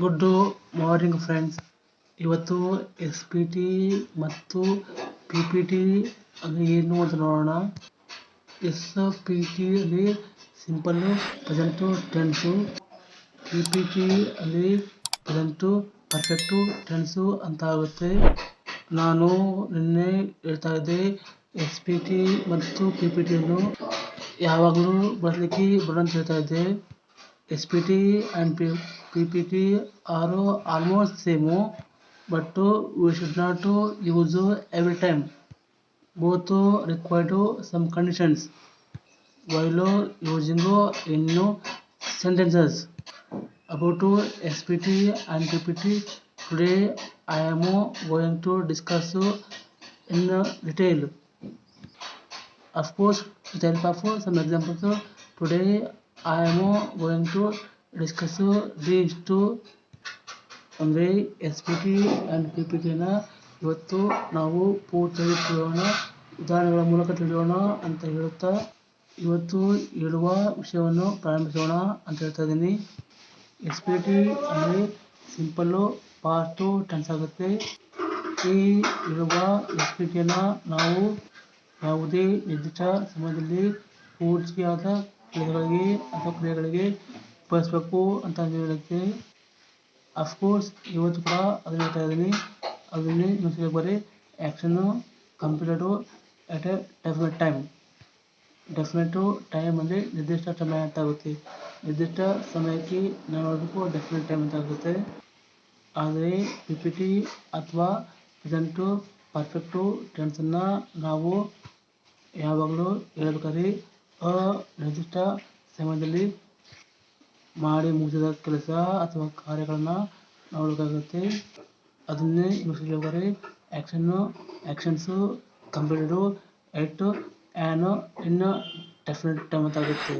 Good morning friends. ಇವತ್ತು S P T ಮತ್ತು P P T ಅದು ಏನು ಅಂತ ನೋಡೋಣ. ಎಸ್ ಪಿ ಟಿ ಅಲ್ಲಿ simple present tense P P T ಅಲ್ಲಿ ಪ್ರೆಸೆಂಟು ಪರ್ಫೆಕ್ಟು ಟೆನ್ಸು ಅಂತ ಆಗುತ್ತೆ. ನಾನು ನಿನ್ನೆ ಹೇಳ್ತಾ ಇದ್ದೆ ಎಸ್ ಪಿ ಟಿ ಮತ್ತು ಪಿ ಪಿ ಟಿಯನ್ನು ಯಾವಾಗಲೂ ಬರಲಿಕ್ಕೆ ಬರೋಂತ ಹೇಳ್ತಾ ಇದ್ದೆ. SPT and PPT are almost same but we should not use every time. Both require some conditions while using in sentences. About SPT and PPT today I am going to discuss in detail. Of course, to help of some examples today I am going to discuss these two ಅಂದರೆ S P T and P P ಟಿನ ಇವತ್ತು ನಾವು ಪೂರ್ತಿಯಾಗಿ ತಿಳಿಯೋಣ, ಉದಾಹರಣೆಗಳ ಮೂಲಕ ತಿಳಿಯೋಣ ಅಂತ ಹೇಳುತ್ತಾ ಇವತ್ತು ಹೇಳುವ ವಿಷಯವನ್ನು ಪ್ರಾರಂಭಿಸೋಣ ಅಂತ ಹೇಳ್ತಾ ಇದ್ದೀನಿ. ಎಸ್ ಪಿ ಟಿ ಅಂದರೆ ಸಿಂಪಲ್ಲು ಪಾಸ್ಟು ಟೆನ್ಸ್ ಆಗುತ್ತೆ. ಈ ಇರುವ ಎಸ್ ಪಿ ಟಿಯನ್ನು ನಾವು ಯಾವುದೇ ನಿರ್ದಿಷ್ಟ ಸಮಯದಲ್ಲಿ ಪೂರ್ತಿಯಾದ ಕ್ರಿಯೆಗಳಿಗೆ ಅಥವಾ ಕ್ರಿಯೆಗಳಿಗೆ ಬಳಸಬೇಕು ಅಂತ ಹೇಳುತ್ತೆ ಅಫ್ಕೋರ್ಸ್ ಇವತ್ತು ಕೂಡ ಅದನ್ನ ಹೇಳ್ತಾ ಇದ್ದೀನಿ. ಅದರಲ್ಲಿ ನ್ಯೂಸ್ ಬರೀ action complete at a definite time definite time ಅಂದರೆ ನಿರ್ದಿಷ್ಟ ಸಮಯ ಅಂತ ಆಗುತ್ತೆ. ನಿರ್ದಿಷ್ಟ ಸಮಯಕ್ಕೆ ನಾವು ನೋಡಬೇಕು ಡೆಫಿನೆಟ್ ಟೈಮ್ ಅಂತ ಆಗುತ್ತೆ. ಆದರೆ ಪಿ ಪಿ ಟಿ ಅಥವಾ ಪ್ರೆಸೆಂಟು ಪರ್ಫೆಕ್ಟು ಟೆನ್ಸನ್ನು ನಾವು ಯಾವಾಗಲೂ ಹೇಳ್ಬೇಕಾದ್ರೆ ಅನಿರ್ದಿಷ್ಟ ಸಮಯದಲ್ಲಿ ಮಾಡಿ ಮುಗಿಸಿದ ಕೆಲಸ ಅಥವಾ ಕಾರ್ಯಗಳನ್ನು ನೋಡಬೇಕಾಗುತ್ತೆ. ಅದನ್ನೇ ಮುಗಿಸಿದರೆ action actions complete at an indefinite time ಅಂತ ಆಗುತ್ತೆ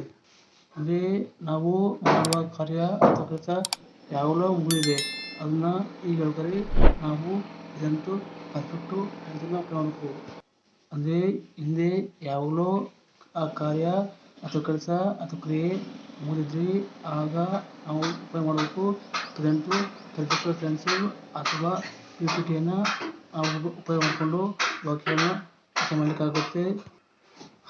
ಅಂದರೆ ನಾವು ಮಾಡುವ ಕಾರ್ಯ ಅಥವಾ ಕೆಲಸ ಯಾವಾಗಲೂ ಮುಗಿದಿದೆ. ಅದನ್ನು ಈಗ ಹೇಳ್ಬರಿ ನಾವು ಇದಂತೂ ಪರ್ಫೆಕ್ಟು ಇದನ್ನು ಅಂದರೆ ಹಿಂದೆ ಯಾವಾಗಲೂ ಆ ಕಾರ್ಯ ಅಥವಾ ಕೆಲಸ ಅಥವಾ ಕ್ರಿಯೆ ಮುಗಿದಿದ್ದರೆ ಆಗ ನಾವು ಉಪಯೋಗ ಮಾಡಬೇಕು. ಪ್ರೆಸೆಂಟು ಪರ್ಟಿಕ್ಯುಲರ್ ಟೆನ್ಸು ಅಥವಾ ಪಿ ಪಿ ಟಿಯನ್ನು ನಾವು ಉಪಯೋಗ ಮಾಡಿಕೊಂಡು ವಾಕ್ಯವನ್ನು ಅರ್ಥ ಮಾಡಲಿಕ್ಕಾಗುತ್ತೆ.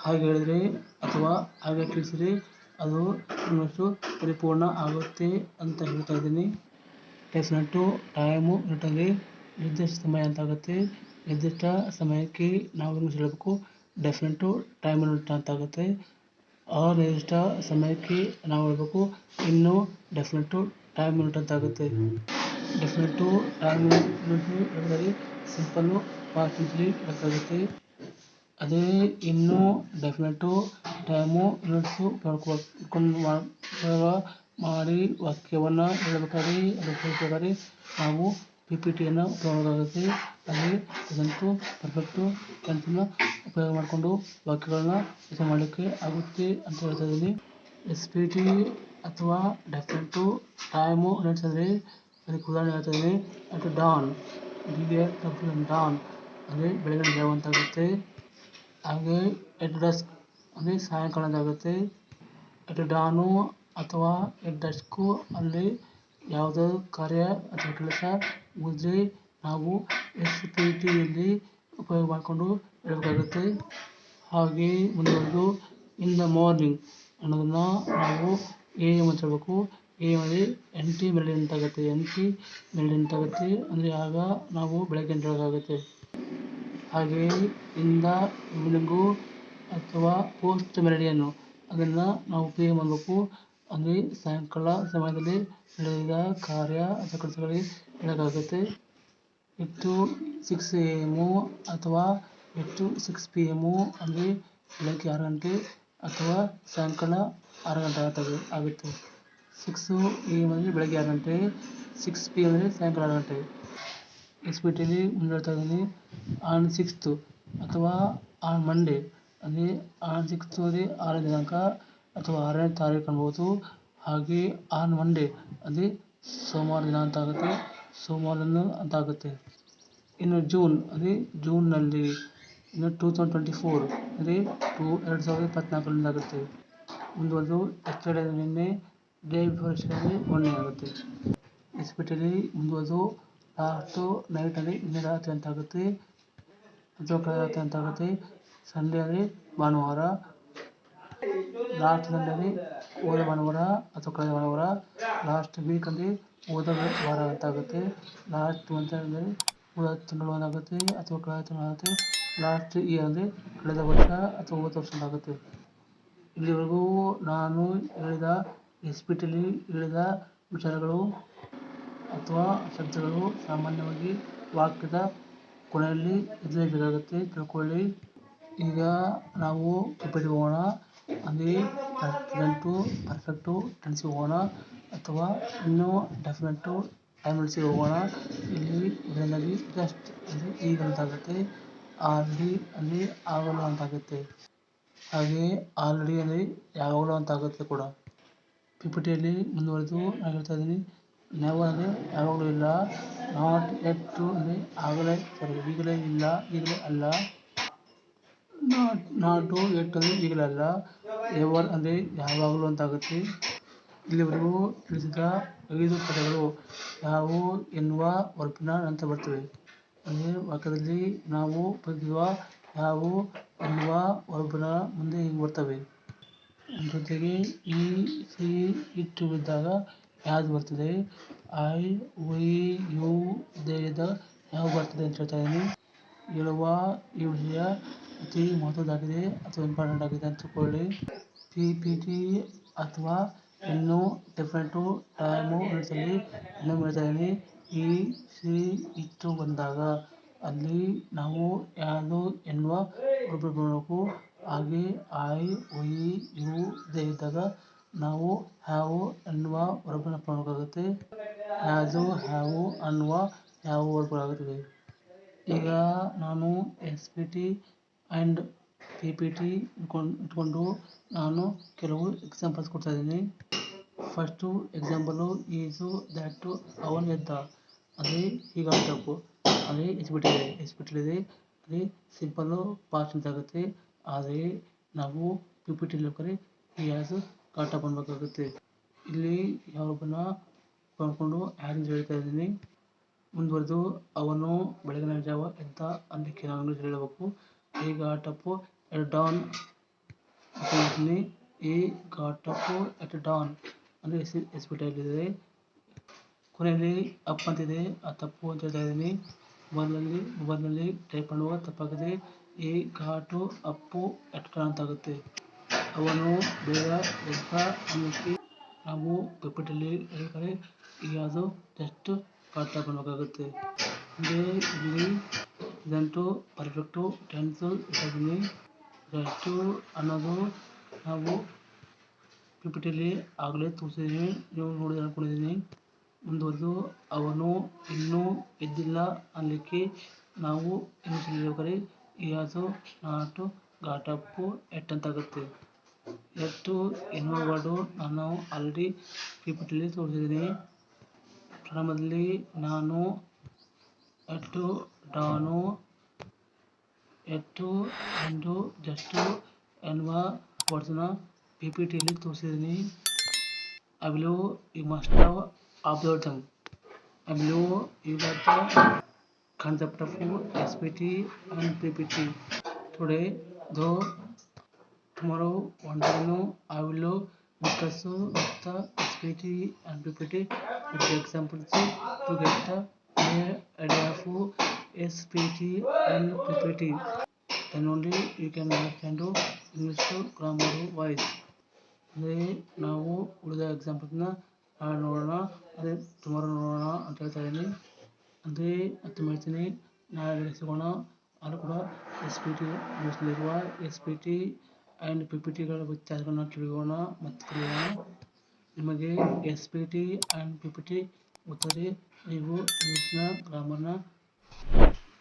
ಹಾಗೆ ಹೇಳಿದ್ರಿ ಅಥವಾ ಹಾಗೆ ತಿಳಿಸಿದರೆ ಅದು ಇನ್ನಷ್ಟು ಪರಿಪೂರ್ಣ ಆಗುತ್ತೆ ಅಂತ ಹೇಳ್ತಾ ಇದ್ದೀನಿ. ಟು ಟೈಮು ಯೂನಿಟಲ್ಲಿ ನಿರ್ದಿಷ್ಟ ಸಮಯ ಅಂತ ಆಗುತ್ತೆ. ನಿರ್ದಿಷ್ಟ ಸಮಯಕ್ಕೆ ನಾವು ಹೇಳಬೇಕು. ಡೆಫಿನೆಟ್ಟು ಅಂತ ಆಗುತ್ತೆ ಆ ನಿರ್ದಿಷ್ಟ ಸಮಯಕ್ಕೆ ನಾವು ಹೇಳಬೇಕು ಇನ್ನು ಡೆಫಿನೆಟ್ಟು ಟೈಮ್ ಯೂನಿಟ್ ಅಂತ ಆಗುತ್ತೆ ಡೆಫಿನೆಟ್ಟು ಟೈಮ್ ಯೂನಿಟ್ ಹೇಳಿದರೆ ಸಿಂಪಲ್ಲು ಪಾಸ್ಟ್ ಬೇಕಾಗುತ್ತೆ ಅದೇ ಇನ್ನು ಡೆಫಿನೆಟ್ಟು ಟೈಮು ಯೂನಿಟ್ಸು ಉಪಯೋಗ ಮಾಡಿ ವಾಕ್ಯವನ್ನು ಹೇಳಬೇಕಾದ್ರೆ ಅದು ಹೇಳ್ಬೇಕಾದ್ರೆ ನಾವು ಪಿ ಪಿ ಟಿಯನ್ನು ಮಾಡಬೇಕಾಗುತ್ತೆ ಅಲ್ಲಿ ಅದಂತೂ ಪರ್ಫೆಕ್ಟು ಟೆನ್ಸನ್ನು ಉಪಯೋಗ ಮಾಡಿಕೊಂಡು ವಾಕ್ಯಗಳನ್ನ ರಚನೆ ಮಾಡಲಿಕ್ಕೆ ಆಗುತ್ತೆ ಅಂತ ಹೇಳ್ತಾ ಎಸ್ ಪಿ ಟಿ ಅಥವಾ ಡೆಫಿನೆಟು ಟೈಮು ನಡೆಸಿದ್ರೆ ಅದಕ್ಕೆ ಉದಾಹರಣೆ ಹೇಳ್ತಾ ಇದ್ದೀನಿ. ಅಟ್ ಡಾನ್ ಡಬ್ಲ್ಯೂ ಡಾನ್ ಅಂದರೆ ಬೆಳಗಿನ ಜಾವ ಅಂತಾಗುತ್ತೆ ಹಾಗೆ ಎಟ್ ಡಸ್ಕ್ ಅಂದರೆ ಸಾಯಂಕಾಲ ಅಂತ ಆಗುತ್ತೆ. ಎಟ್ ಡಾನು ಅಥವಾ ಎಟ್ ಡಸ್ಕು ಅಲ್ಲಿ ಯಾವುದೋ ಕಾರ್ಯ ಅಥವಾ ಕೆಲಸ ಮುಗಿದ್ರೆ ನಾವು ಎಸ್ ಪಿ ಟಿಯಲ್ಲಿ ಉಪಯೋಗ ಮಾಡಿಕೊಂಡು ಹೇಳಬೇಕಾಗುತ್ತೆ ಹಾಗೆ ಮುಂದುವರೆದು ಇನ್ ದ ಮಾರ್ನಿಂಗ್ ಅನ್ನೋದನ್ನು ನಾವು ಎ ಎಂ ಅಂತ ಹೇಳಬೇಕು ಎ ಎಂ ಅಂದರೆ ಎಂಟಿ ಟಿ ಮೆರಿಡಿಯನ್ ಅಂತ ಆಗುತ್ತೆ ಎಂಟಿ ಟಿ ಮೆರಿಡಿಯನ್ ಅಂತ ಆಗುತ್ತೆ ಅಂದರೆ ಆಗ ನಾವು ಬೆಳಗ್ಗೆ ಅಂತ ಹೇಳೋಕ್ಕಾಗುತ್ತೆ ಹಾಗೆಯೇ ಇಂದ ದ ಈವ್ನಿಂಗು ಅಥವಾ ಪೋಸ್ಟ್ ಮೆರಿಡಿಯನ್ನು ಅದನ್ನು ನಾವು ಎಂ ಅನ್ನಬೇಕು ಅಂದರೆ ಸಾಯಂಕಾಲ ಸಮಯದಲ್ಲಿ ನಡೆದ ಕಾರ್ಯ ಅಥವಾ ಕೆಲಸಗಳಿಗೆ ಹೇಳೋಕ್ಕಾಗುತ್ತೆ. ಇಟ್ಟು ಸಿಕ್ಸ್ ಎ ಎಮ್ಮು ಅಥವಾ ಇಟ್ಟು ಸಿಕ್ಸ್ ಪಿ ಎಮ್ಮು ಅಂದರೆ ಬೆಳಗ್ಗೆ ಆರು ಗಂಟೆ ಅಥವಾ ಸಾಯಂಕಾಲ ಆರು ಗಂಟೆ ಆಗುತ್ತದೆ ಆಗುತ್ತೆ ಸಿಕ್ಸು ಎ ಎಂ ಅಂದರೆ ಬೆಳಗ್ಗೆ ಆರು ಗಂಟೆ ಸಿಕ್ಸ್ ಪಿ ಎಂ ಅಂದರೆ ಸಾಯಂಕಾಲ ಆರು ಗಂಟೆ. ಎಸ್ ಪಿ ಟಿಲಿ ಮುಂದೆ ಇದ್ದೀನಿ. ಆನ್ ಸಿಕ್ಸ್ತು ಅಥವಾ ಆನ್ ಮಂಡೇ ಅಂದರೆ ಆನ್ ಸಿಕ್ಸ್ತು ಅಂದರೆ ಆರನೇ ದಿನಾಂಕ ಅಥವಾ ಆರನೇ ತಾರೀಕು ಅನ್ಬೋದು. ಹಾಗೆ ಆನ್ ಮಂಡೇ ಅಂದರೆ ಸೋಮವಾರ ದಿನ ಅಂತ ಆಗುತ್ತೆ. ಸೋಮವಾರದಂದು ಅಂತ ಆಗುತ್ತೆ. ಇನ್ನು ಜೂನ್ ಅಂದರೆ ಜೂನ್ನಲ್ಲಿ ಇನ್ನು ಟೂ ತೌಸಂಡ್ ಟ್ವೆಂಟಿ ಫೋರ್ ಅಂದರೆ ಟೂ ಎರಡು ಸಾವಿರದ ಇಪ್ಪತ್ತ್ನಾಲ್ಕರಿಂದ ಆಗುತ್ತೆ. ಮುಂದುವರೆದು ಎಸ್ಟರ್ಡೇ ನಿನ್ನೆ ಡೇ ಬಿಫೋರ್ ಎಸ್ಟರ್ಡೇ ಮೊನ್ನೆ ಆಗುತ್ತೆ. ಎಸ್ಪೆಷಲಿ ಮುಂದುವರೆದು ಲಾಸ್ಟು ನೈಟಲ್ಲಿ ನಿನ್ನೆ ರಾತ್ರಿ ಅಂತ ಆಗುತ್ತೆ. ಅಥವಾ ಕಳೆದ ರಾತ್ರಿ ಅಂತ ಆಗುತ್ತೆ. ಸಂಡೇ ಅಂದರೆ ಭಾನುವಾರ ಲಾಸ್ಟ್ ಸಂಡೇಲಿ ಹೋದ ಭಾನುವಾರ ಅಥವಾ ಕಳೆದ ಭಾನುವಾರ ಲಾಸ್ಟ್ ವೀಕ್ ಅಂದರೆ ಹೋದ ವಾರ ಅಂತ ಆಗುತ್ತೆ. ಲಾಸ್ಟ್ ಮಂತ್ ಅಂದರೆ ಹೋದ ತಿಂಗಳು ಆಗುತ್ತೆ ಅಥವಾ ಕಳೆದ ತಿಂಗಳು ಆಗುತ್ತೆ. ಲಾಸ್ಟ್ ಇಯರ್ ಅಂದರೆ ಕಳೆದ ವರ್ಷ ಅಥವಾ ಹೋದ ಆಗುತ್ತೆ ಇಲ್ಲಿವರೆಗೂ ನಾನು ಹೇಳಿದ ಎಸ್ಪೆಷಲಿ ಹೇಳಿದ ವಿಚಾರಗಳು ಅಥವಾ ಶಬ್ದಗಳು ಸಾಮಾನ್ಯವಾಗಿ ವಾಕ್ಯದ ಕೊನೆಯಲ್ಲಿ ಇರಲೇಬೇಕಾಗುತ್ತೆ ತಿಳ್ಕೊಳ್ಳಿ. ಈಗ ನಾವು ಪ್ರಿಪೇರ್ ಹೋಗೋಣ. ಪ್ರೆಸೆಂಟು ಪರ್ಫೆಕ್ಟು ಟೆನ್ಸಿಗೆ ಹೋಗೋಣ ಅಥವಾ ಇನ್ನೂ ಡೆಫಿನೆಟ್ಟು ಟೈಮ್ ಹೋಗೋಣ. ಇಲ್ಲಿ ಇದರಿಂದಾಗಿ ಜಸ್ಟ್ ಅಂದರೆ ಈಗ ಅಂತಾಗುತ್ತೆ ಆಲ್ರೆಡಿ ಅಲ್ಲಿ ಆಗಲ್ಲ ಅಂತಾಗುತ್ತೆ ಹಾಗೆ ಆಲ್ರೆಡಿ ಅಲ್ಲಿ ಯಾವಾಗಲೂ ಅಂತಾಗುತ್ತೆ ಕೂಡ. ಪಿ ಪಿ ಟಿಯಲ್ಲಿ ಮುಂದುವರೆದು ನಾನು ಹೇಳ್ತಾ ಇದ್ದೀನಿ ನೆವರ್ ಅಂದರೆ ಯಾವಾಗಲೂ ಇಲ್ಲ. ನಾಟ್ ಎಟ್ಟು ಅಂದರೆ ಆಗಲೇ ಸಾರಿ, ಈಗಲೇ ಇಲ್ಲ, ಈಗಲೇ ಅಲ್ಲ. ನಾಟ್, ನಾಟು ಎಟ್ ಅಂದರೆ ಈಗಲೇ ಅಲ್ಲ. ಎವರ್ ಅಂದರೆ ಯಾವಾಗಲೂ ಅಂತಾಗುತ್ತೆ ಇಲ್ಲಿವರೆಗೂ ತಿಳಿಸಿದ ಐದು ಪದಗಳು ಯಾವುವು ಎನ್ನುವ ವರ್ಬಿನ ನಂತರ ಬರ್ತವೆ. ಪಕ್ಕದಲ್ಲಿ ನಾವು ಬಗೆಯುವ ನಾವು ಎನ್ನುವ ಒಬ್ಬರ ಮುಂದೆ ಹೀಗೆ ಬರ್ತವೆ. ಜೊತೆಗೆ ಈ ಸಿ ಇಟ್ಟು ಬಿದ್ದಾಗ ಯಾವ್ದು ಬರ್ತದೆ? ಐ ವೈ ಯು ದೇಹದ ಯಾವ ಬರ್ತದೆ ಅಂತ ಹೇಳ್ತಾ ಇದ್ದೀನಿ ಹೇಳುವ ಈ ವಿಷಯ ಅತಿ ಮಹತ್ವದ್ದಾಗಿದೆ ಅಥವಾ ಇಂಪಾರ್ಟೆಂಟ್ ಆಗಿದೆ ಅಂತ ತಿಳ್ಕೊಳ್ಳಿ. ಪಿ ಪಿ ಟಿ ಅಥವಾ ಇನ್ನೂ ಡಿಫ್ರೆಂಟು ಟೈಮು ಇನ್ನೂ ಹೇಳ್ತಾ ಇದ್ದೀನಿ ಈ ಸಿ, ಇತ್ತು ಬಂದಾಗ ಅಲ್ಲಿ ನಾವು ಯಾರು ಎನ್ನುವ ಹಾಗೆ ಐ ವೈ ಯು ಇದೇ ಇದ್ದಾಗ ನಾವು ಹ್ಯಾವು ಎನ್ನುವ ವರ್ಬನ್ನ ಮಾಡಬೇಕಾಗುತ್ತೆ ಹ್ಯಾಸು, ಹ್ಯಾವು ಅನ್ನುವ ಯಾವ ವರ್ಬ್ಗಳಾಗುತ್ತವೆ ಈಗ ನಾನು S P T and P P T ಇಟ್ಕೊಂಡು ಇಟ್ಕೊಂಡು ನಾನು ಕೆಲವು ಎಕ್ಸಾಂಪಲ್ಸ್ ಕೊಡ್ತಾ ಇದ್ದೀನಿ. ಫಸ್ಟು ಎಕ್ಸಾಂಪಲು ಈಸು ದ್ಯಾಟು ಅವನ್ ಎದ್ದ. ಅದೇ ಈಗ ತಪ್ಪು ಅದೇ ಎಸ್ಬಿಟ್ಟಿದೆ ಎಸ್ಬಿಟ್ಟಿದೆ ಅದೇ ಸಿಂಪಲ್ಲು ಫಾಸ್ಟ್ ಅಂತ ಆಗುತ್ತೆ ಆದರೆ ನಾವು ಪಿ ಪಿ ಟಿಲಿ ಈ ಹ್ಯಾಸು ಕಾಟ ಮಾಡಬೇಕಾಗುತ್ತೆ ಇಲ್ಲಿ ಯಾವೊಬ್ಬನ ಕೊಂಡ್ಕೊಂಡು ಹ್ಯಾಸ್ ಹೇಳ್ತಾ ಇದ್ದೀನಿ ಮುಂದುವರೆದು ಅವನು ಬೆಳಗಿನ ಜಾವ ಎಂತ ಅದಕ್ಕೆ ನಾನು ಹೇಳಬೇಕು ಈ ಘಾಟಪ್ಪು ಎಟ್ ಡಾನ್ ಈ ಘಾಟಪ್ಪು ಎಟ್ ಡಾನ್ ಅಂದರೆ ಎಸ್ ಎಸ್ ಪಿ ಟಿಯಲ್ಲಿದೆ ಕೊನೆಯಲ್ಲಿ ಅಪ್ ಅಂತಿದೆ ಆ ತಪ್ಪು ಅಂತ ಹೇಳ್ತಾ ಇದ್ದೀನಿ ಮೊಬೈಲ್ನಲ್ಲಿ ಮೊಬೈಲ್ನಲ್ಲಿ ಟೈಪ್ ಮಾಡುವ ತಪ್ಪಾಗಿದೆ ಈ ಘಾಟು, ಅಪ್ಪು ಎಟ್ ಡಾನ್ ಅಂತಾಗುತ್ತೆ. ಅವನು ಬೇಗ ಎದ್ದ ಅನ್ನೋಕ್ಕೆ ನಾವು ಪಿಪಿಟಿಯಲ್ಲಿ ಹೇಳ್ತಾರೆ ಈಗ ಅದು ಜಸ್ಟ್ ಕಾಟ ಮಾಡಬೇಕಾಗುತ್ತೆ. ಅಂದರೆ ಇಲ್ಲಿ ಇದಂತೂ ಪರ್ಫೆಕ್ಟು ಟೆನ್ಸು ಇಟ್ಟಿದ್ದೀನಿ. ಜಸ್ಟು ಅನ್ನೋದು ನಾವು ಪಿ ಪಿ ಟಿಲಿ ಆಗಲೇ ತೋರಿಸಿದ್ದೀನಿ ನೀವು ನೋಡಿದ್ರೆ ಅನ್ಕೊಂಡಿದ್ದೀನಿ ಮುಂದುವರೆದು ಅವನು ಇನ್ನೂ ಎದ್ದಿಲ್ಲ. ಅನ್ನಲಿಕ್ಕೆ ನಾವು ಈ ಅದು ನಾಟು ಘಾಟಪ್ಪು ಎಟ್ಟಂತಾಗುತ್ತೆ. ಎಟ್ಟು ಎನ್ನುವ ವರ್ಡು ನಾನು ಆಲ್ರೆಡಿ ಪಿಪಿಟಿಲಿ ತೋರಿಸಿದ್ದೀನಿ. ಪ್ರಾರಂಭದಲ್ಲಿ ನಾನು ಎಟ್ಟು ಡಾನು ಎಟ್ಟು ಎಂದು ಜಸ್ಟು ಎನ್ನುವ ವರ್ಡ್ಸನ್ನ ಪಿ ಪಿ ಟಿಯಲ್ಲಿ ತೋರಿಸಿದ್ದೀನಿ. I believe you must have అభ్యర్థం అభిలో యువత concept of SPT and PPT today though tomorrow వంటను అవిలో discuss the SPT and PPT with examples to get of SPT and PPT then only you can understand English grammar wise అదే నాకు ఉడిద ನಾಳೆ ನೋಡೋಣ. ಅದೇ tomorrow ನೋಡೋಣ ಅಂತ ಹೇಳ್ತಾ ಇದ್ದೀನಿ ಅಂದರೆ ಮತ್ತೆ ಮಾಡ್ತೀನಿ. ನಾಳೆ ಸಿಗೋಣ. ಅದು ಕೂಡ S P T ನ್ಯೂಸ್ನಲ್ಲಿರುವ S P T and P P ಟಿಗಳ ವ್ಯತ್ಯಾಸಗಳನ್ನ ತಿಳಿಯೋಣ ಮತ್ತು ಕಲಿಯೋಣ ನಿಮಗೆ S P T and P P T ಗೊತ್ತದೆ. ನೀವು ಇಂಗ್ಲೀಷ್ನ ಗ್ರಾಮರ್ನ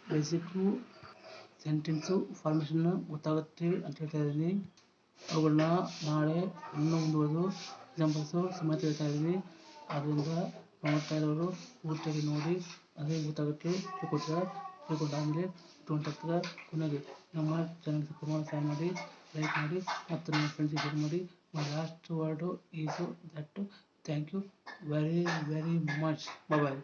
ಬೇಸಿಕ್ಕು ಸೆಂಟೆನ್ಸು ಫಾರ್ಮೇಷನ್ನ ಗೊತ್ತಾಗುತ್ತೆ ಅಂತ ಹೇಳ್ತಾ ಇದ್ದೀನಿ ಅವುಗಳನ್ನ ನಾಳೆ ಇನ್ನೂ ಮುಂದುವರೆದು ಎಕ್ಸಾಂಪಲ್ಸು ಸಮೇತ ಹೇಳ್ತಾ ಇದ್ದೀನಿ. ಆದ್ದರಿಂದ ನೋಡ್ತಾ ಇರೋರು ಪೂರ್ತಿಯಾಗಿ ನೋಡಿ, ಅದೇ ಗೊತ್ತಾಗುತ್ತೆ ತಿಳ್ಕೊಳ್ತೀರ ತಿಳ್ಕೊಂಡಾದಮೇಲೆ ಇಟ್ಕೊಂತಾಗ್ತದೆ ಕೊನೆಗೆ ನಮ್ಮ ಚಾನಲ್ ಸಬ್ಸ್ಕ್ರೈಬ್ ಸಹಾಯ ಮಾಡಿ ಲೈಕ್ ಮಾಡಿ ಮತ್ತು ನಮ್ಮ ಫ್ರೆಂಡ್ಸಿಗೆ ಶೇರ್ ಮಾಡಿ. Last word is that thank you very very much bye